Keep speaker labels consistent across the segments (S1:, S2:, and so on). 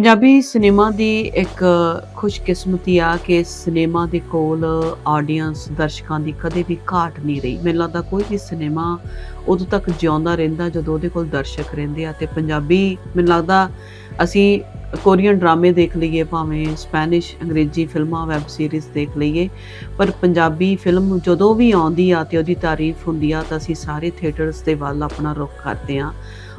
S1: Punjabi cinema ਦੀ ਇੱਕ ਖੁਸ਼ਕਿਸਮਤੀ ਆ ਕਿ ਸਿਨੇਮਾ ਦੇ ਕੋਲ ਆਡੀਅנס ਦਰਸ਼ਕਾਂ ਦੀ ਕਦੇ ਵੀ ਘਾਟ ਨਹੀਂ ਰਹੀ। ਮੈਨੂੰ ਲੱਗਦਾ ਕੋਈ ਵੀ ਸਿਨੇਮਾ ਉਦੋਂ ਤੱਕ ਜਿਉਂਦਾ ਰਹਿੰਦਾ ਜਦੋਂ ਉਹਦੇ ਕੋਲ ਦਰਸ਼ਕ ਰਹਿੰਦੇ ਆ ਤੇ ਪੰਜਾਬੀ, ਮੈਨੂੰ ਲੱਗਦਾ ਅਸੀਂ ਕੋਰੀਅਨ ਡਰਾਮੇ ਦੇਖ ਲਈਏ, ਭਾਵੇਂ ਸਪੈਨਿਸ਼, ਅੰਗਰੇਜ਼ੀ ਫਿਲਮਾਂ, ਵੈਬ ਸੀਰੀਜ਼ ਦੇਖ ਲਈਏ, ਪਰ ਪੰਜਾਬੀ ਫਿਲਮ ਜਦੋਂ ਵੀ ਆਉਂਦੀ ਆ ਤੇ ਉਹਦੀ ਤਾਰੀਫ ਹੁੰਦੀ ਆ, ਤਾਂ ਅਸੀਂ ਸਾਰੇ ਥੀਏਟਰਸ ਦੇ ਵੱਲ ਆਪਣਾ ਰੁਖ ਕਰਦੇ ਆ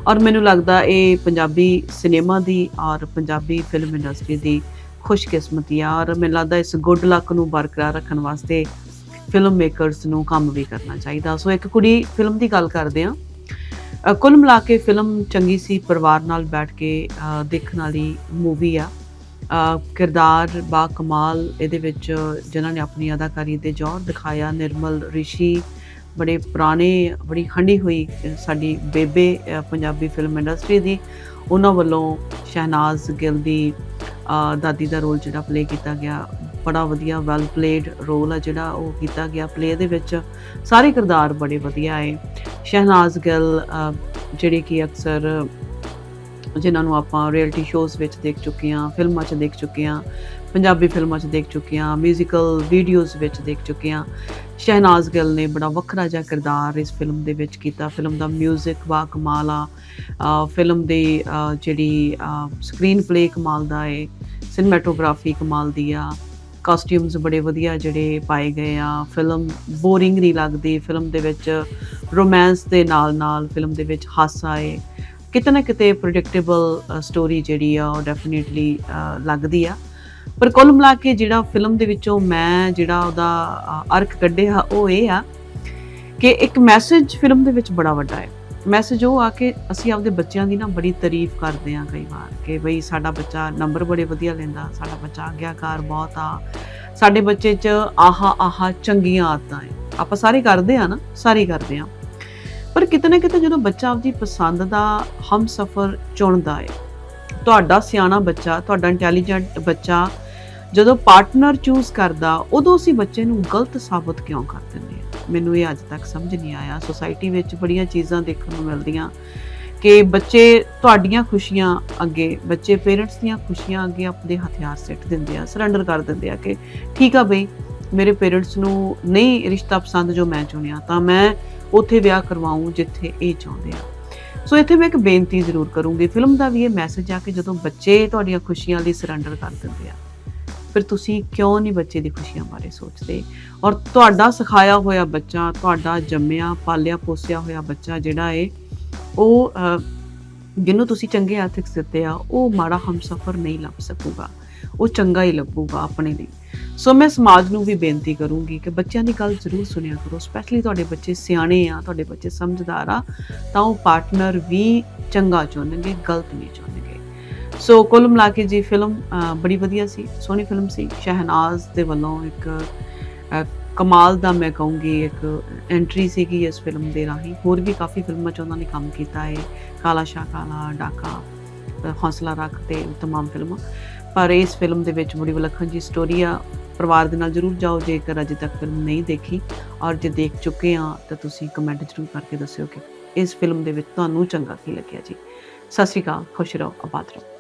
S1: ਔਰ ਮੈਨੂੰ ਲੱਗਦਾ ਇਹ ਪੰਜਾਬੀ ਸਿਨੇਮਾ ਦੀ ਔਰ ਪੰਜਾਬੀ ਫਿਲਮ ਇੰਡਸਟਰੀ ਦੀ ਖੁਸ਼ਕਿਸਮਤੀ ਆ, ਔਰ ਮੈਨੂੰ ਲੱਗਦਾ ਇਸ ਗੁੱਡ ਲੱਕ ਨੂੰ ਬਰਕਰਾਰ ਰੱਖਣ ਵਾਸਤੇ ਫਿਲਮ ਮੇਕਰਸ ਨੂੰ ਕੰਮ ਵੀ ਕਰਨਾ ਚਾਹੀਦਾ। ਸੋ ਇੱਕ ਕੁੜੀ ਫਿਲਮ ਦੀ ਗੱਲ ਕਰਦੇ ਆ ਕੁੱਲ ਮਿਲਾ ਕੇ ਫਿਲਮ ਚੰਗੀ ਸੀ, ਪਰਿਵਾਰ ਨਾਲ ਬੈਠ ਕੇ ਦੇਖਣ ਵਾਲੀ ਮੂਵੀ ਆ। ਕਿਰਦਾਰ ਬਾ ਕਮਾਲ, ਇਹਦੇ ਵਿੱਚ ਜਿਨ੍ਹਾਂ ਨੇ ਆਪਣੀ ਅਦਾਕਾਰੀ 'ਤੇ ਜ਼ੋਰ ਦਿਖਾਇਆ, ਨਿਰਮਲ, ਰਿਸ਼ੀ, ਬੜੇ ਪੁਰਾਣੇ, ਬੜੀ ਹੰਡੀ ਹੋਈ ਸਾਡੀ ਬੇਬੇ ਪੰਜਾਬੀ ਫਿਲਮ ਇੰਡਸਟਰੀ ਦੀ। ਉਹਨਾਂ ਵੱਲੋਂ ਸ਼ਹਿਨਾਜ਼ ਗਿੱਲ ਦੀ ਦਾਦੀ ਦਾ ਰੋਲ ਜਿਹੜਾ ਪਲੇ ਕੀਤਾ ਗਿਆ। ਬੜਾ ਵਧੀਆ ਵੈਲ ਪਲੇਡ ਰੋਲ ਆ ਜਿਹੜਾ ਉਹ ਕੀਤਾ ਗਿਆ। ਪਲੇ ਦੇ ਵਿੱਚ ਸਾਰੇ ਕਿਰਦਾਰ ਬੜੇ ਵਧੀਆ ਆਏ। ਸ਼ਹਿਨਾਜ਼ ਗਿੱਲ ਜਿਹੜੇ ਕਿ ਅਕਸਰ ਜਿਨ੍ਹਾਂ ਨੂੰ ਆਪਾਂ ਰਿਐਲਿਟੀ ਸ਼ੋਜ਼ ਵਿੱਚ ਦੇਖ ਚੁੱਕੇ ਹਾਂ, ਫਿਲਮਾਂ 'ਚ ਦੇਖ ਚੁੱਕੇ ਹਾਂ, ਪੰਜਾਬੀ ਫਿਲਮਾਂ 'ਚ ਦੇਖ ਚੁੱਕੇ ਹਾਂ ਮਿਊਜ਼ੀਕਲ ਵੀਡੀਓਜ਼ ਵਿੱਚ ਦੇਖ ਚੁੱਕੇ ਹਾਂ। ਸ਼ਹਿਨਾਜ਼ ਗਿੱਲ ਨੇ ਬੜਾ ਵੱਖਰਾ ਜਿਹਾ ਕਿਰਦਾਰ ਇਸ ਫਿਲਮ ਦੇ ਵਿੱਚ ਕੀਤਾ। ਫਿਲਮ ਦਾ 뮤직 ਵਾ ਕਮਾਲ ਆ। ਫਿਲਮ ਦੀ ਜਿਹੜੀ ਸਕਰੀਨ ਪਲੇ ਕਮਾਲ ਦਾ ਹੈ ਸਿਨੇਮੈਟੋਗ੍ਰਾਫੀ ਕਮਾਲ ਦੀ ਆ। ਕਾਸਟਿਊਮਸ ਬੜੇ ਵਧੀਆ ਜਿਹੜੇ ਪਾਏ ਗਏ ਆ। ਫਿਲਮ ਬੋਰਿੰਗ ਨਹੀਂ ਲੱਗਦੀ। ਫਿਲਮ ਦੇ ਵਿੱਚ ਰੋਮਾਂਸ ਦੇ ਨਾਲ ਨਾਲ ਫਿਲਮ ਦੇ ਵਿੱਚ ਹਾਸਾ ਹੈ ਕਿਤੇ ਨਾ ਕਿਤੇ ਪ੍ਰੈਡਿਕਟੇਬਲ ਸਟੋਰੀ ਜਿਹੜੀ ਆ, ਉਹ ਡੈਫੀਨਿਟਲੀ ਲੱਗਦੀ ਆ। ਪਰ ਕੁੱਲ ਮਿਲਾ ਕੇ ਜਿਹੜਾ ਫਿਲਮ ਦੇ ਵਿੱਚੋਂ ਮੈਂ ਜਿਹੜਾ ਉਹਦਾ ਅਰਕ ਕੱਢਿਆ, ਉਹ ਇਹ ਆ ਕਿ ਇੱਕ ਮੈਸੇਜ ਫਿਲਮ ਦੇ ਵਿੱਚ ਬੜਾ ਵੱਡਾ ਹੈ। ਮੈਸੇਜ ਉਹ ਆ ਕਿ ਅਸੀਂ ਆਪਦੇ ਬੱਚਿਆਂ ਦੀ ਨਾ ਬੜੀ ਤਾਰੀਫ ਕਰਦੇ ਆ ਕਈ ਵਾਰ ਕਿ ਬਈ ਸਾਡਾ ਬੱਚਾ ਨੰਬਰ ਬੜੇ ਵਧੀਆ ਲੈਂਦਾ, ਸਾਡਾ ਬੱਚਾ ਆਗਿਆਕਾਰ ਬਹੁਤ ਆ। ਸਾਡੇ ਬੱਚੇ 'ਚ ਆਹਾ ਆਹਾ ਚੰਗੀਆਂ ਆਦਤਾਂ ਹੈ। ਆਪਾਂ ਸਾਰੇ ਕਰਦੇ ਆ ਨਾ, ਸਾਰੇ ਕਰਦੇ ਆ ਪਰ ਕਿਤੇ ਨਾ ਕਿਤੇ ਜਦੋਂ ਬੱਚਾ ਆਪਦੀ ਪਸੰਦ ਦਾ ਹਮਸਫਰ ਚੁਣਦਾ ਏ ਤੁਹਾਡਾ ਸਿਆਣਾ ਬੱਚਾ, ਤੁਹਾਡਾ ਇੰਟੈਲੀਜੈਂਟ ਬੱਚਾ ਜਦੋਂ ਪਾਰਟਨਰ ਚੂਜ਼ ਕਰਦਾ, ਉਦੋਂ ਅਸੀਂ ਬੱਚੇ ਨੂੰ ਗਲਤ ਸਾਬਤ ਕਿਉਂ ਕਰ ਦਿੰਦੇ ਮੈਨੂੰ ਇਹ ਅੱਜ ਤੱਕ ਸਮਝ ਨਹੀਂ ਆਇਆ। ਸੋਸਾਇਟੀ ਵਿੱਚ ਬੜੀਆਂ ਚੀਜ਼ਾਂ ਦੇਖਣ ਨੂੰ ਮਿਲਦੀਆਂ ਕਿ ਬੱਚੇ ਤੁਹਾਡੀਆਂ ਖੁਸ਼ੀਆਂ ਅੱਗੇ, ਬੱਚੇ ਪੇਰੈਂਟਸ ਦੀਆਂ ਖੁਸ਼ੀਆਂ ਅੱਗੇ ਆਪਣੇ ਹਥਿਆਰ ਸਿੱਟ ਦਿੰਦੇ ਆ ਸਰੈਂਡਰ ਕਰ ਦਿੰਦੇ ਆ ਕਿ ਠੀਕ ਆ ਬਈ, ਮੇਰੇ ਪੇਰੈਂਟਸ ਨੂੰ ਨਹੀਂ ਰਿਸ਼ਤਾ ਪਸੰਦ ਜੋ ਮੈਂ ਚੁਣਿਆ, ਤਾਂ ਮੈਂ ਉੱਥੇ ਵਿਆਹ ਕਰਵਾਉਂ ਜਿੱਥੇ ਇਹ ਚਾਹੁੰਦੇ ਆ। ਸੋ ਇੱਥੇ ਮੈਂ ਇੱਕ ਬੇਨਤੀ ਜ਼ਰੂਰ ਕਰੂੰਗੀ ਫਿਲਮ ਦਾ ਵੀ ਇਹ ਮੈਸੇਜ ਆ ਕਿ ਜਦੋਂ ਬੱਚੇ ਤੁਹਾਡੀਆਂ ਖੁਸ਼ੀਆਂ ਲਈ ਸਰੈਂਡਰ ਕਰ ਦਿੰਦੇ ਆ ਫਿਰ ਤੁਸੀਂ ਕਿਉਂ ਨਹੀਂ ਬੱਚੇ ਦੀ ਖੁਸ਼ੀਆਂ ਬਾਰੇ ਸੋਚਦੇ? ਔਰ ਤੁਹਾਡਾ ਸਿਖਾਇਆ ਹੋਇਆ ਬੱਚਾ, ਤੁਹਾਡਾ ਜੰਮਿਆ, ਪਾਲਿਆ ਪੋਸਿਆ ਹੋਇਆ ਬੱਚਾ ਜਿਹੜਾ ਏ, ਉਹ ਜਿਹਨੂੰ ਤੁਸੀਂ ਚੰਗੇ ਐਥਿਕਸ ਦਿੱਤੇ ਆ, ਉਹ ਮਾੜਾ ਹਮਸਫਰ ਨਹੀਂ ਲੱਭ ਸਕੂਗਾ। ਉਹ ਚੰਗਾ ਹੀ ਲੱਭੂਗਾ ਆਪਣੇ ਲਈ। ਸੋ ਮੈਂ ਸਮਾਜ ਨੂੰ ਵੀ ਬੇਨਤੀ ਕਰੂੰਗੀ ਕਿ ਬੱਚਿਆਂ ਦੀ ਗੱਲ ਜ਼ਰੂਰ ਸੁਣਿਆ ਕਰੋ ਸਪੈਸ਼ਲੀ ਤੁਹਾਡੇ ਬੱਚੇ ਸਿਆਣੇ ਆ, ਤੁਹਾਡੇ ਬੱਚੇ ਸਮਝਦਾਰ ਆ, ਤਾਂ ਉਹ ਪਾਰਟਨਰ ਵੀ ਚੰਗਾ ਚੁਣਨਗੇ, ਗਲਤ ਨਹੀਂ ਚੁਣਨਗੇ। ਸੋ ਕੁੱਲ ਮਿਲਾ ਕੇ ਜੀ ਫਿਲਮ ਬੜੀ ਵਧੀਆ ਸੀ ਸੋਹਣੀ ਫਿਲਮ ਸੀ। ਸ਼ਹਿਨਾਜ਼ ਦੇ ਵੱਲੋਂ ਇੱਕ ਕਮਾਲ ਦਾ ਮੈਂ ਕਹੂੰਗੀ ਇੱਕ ਐਂਟਰੀ ਸੀਗੀ ਇਸ ਫਿਲਮ ਦੇ ਰਾਹੀਂ। ਹੋਰ ਵੀ ਕਾਫੀ ਫਿਲਮਾਂ 'ਚ ਉਹਨਾਂ ਨੇ ਕੰਮ ਕੀਤਾ ਹੈ ਕਾਲਾ ਸ਼ਾਹ ਕਾਲਾ ਡਾਕਾ ਅਹ, ਹੌਸਲਾ ਰੱਖ ਤੇ ਤਮਾਮ ਫਿਲਮਾਂ ਪਰ ਇਸ ਫਿਲਮ ਦੇ ਵਿੱਚ ਬੜੀ ਵਿਲੱਖਣ ਜੀ ਸਟੋਰੀ ਆ ਪਰਿਵਾਰ ਦੇ ਨਾਲ ਜਰੂਰ ਜਾਓ ਜੇਕਰ ਅਜੇ ਤੱਕ ਫਿਲਮ ਨਹੀਂ ਦੇਖੀ। ਔਰ ਜੇ ਦੇਖ ਚੁੱਕੇ ਆ ਤਾਂ ਤੁਸੀਂ ਕਮੈਂਟ ਜਰੂਰ ਕਰਕੇ ਦੱਸਿਓ ਕਿ ਇਸ ਫਿਲਮ ਦੇ ਵਿੱਚ ਤੁਹਾਨੂੰ ਚੰਗਾ ਕੀ ਲੱਗਿਆ ਜੀ। ਸਤਿ ਸ਼੍ਰੀ ਅਕਾਲ ਖੁਸ਼ ਰਹੋ ਆਬਾਦ ਰਹੋ।